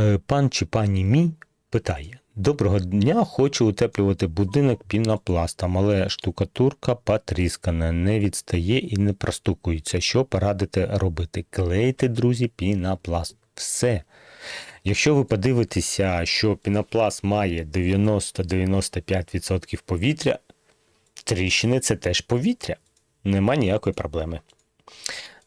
Е, Пан чи пані мій питає: Доброго дня, хочу утеплювати будинок пінопластом, але штукатурка потріскана, не відстає і не простукується. Що порадите робити? Клейте, друзі, пінопласт. Все. Якщо ви подивитеся, що пінопласт має 90-95% повітря, тріщини це теж повітря. Нема ніякої проблеми.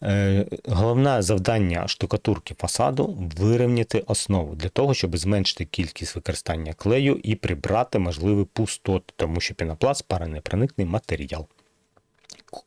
Е, Головне завдання штукатурки фасаду вирівняти основу для того, щоб зменшити кількість використання клею і прибрати можливі пустоти, тому що пінопласт паронепроникний матеріал.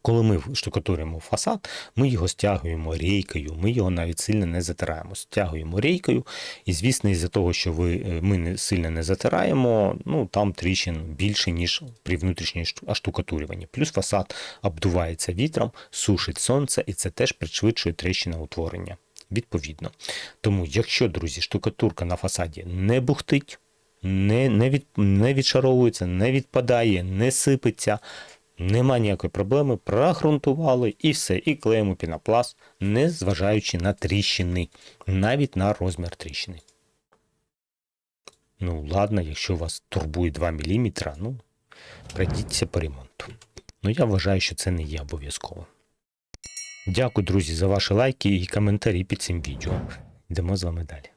Коли ми штукатуримо фасад, ми його стягуємо рейкою, ми його навіть сильно не затираємо. Стягуємо рейкою, і звісно, із-за того, що ви, е, ми не сильно не затираємо, ну там тріщин більше, ніж при внутрішній шту- оштукатурюванні. Плюс фасад обдувається вітром, сушить сонце, і це теж пришвидшує тріщиноутворення. Відповідно. Тому, якщо, друзі, штукатурка на фасаді не бухтить, не, не, від, не відшаровується, не відпадає, не сипеться, нема ніякої проблеми, прогрунтували і все, і клеїмо пінопласт, не зважаючи на тріщини, навіть на розмір тріщини. Ну, ладно, якщо вас турбує 2 мм, ну, пройдіться по ремонту. Ну, я вважаю, що це не є обов'язково. Дякую, друзі, за ваші лайки і коментарі під цим відео. Йдемо з вами далі.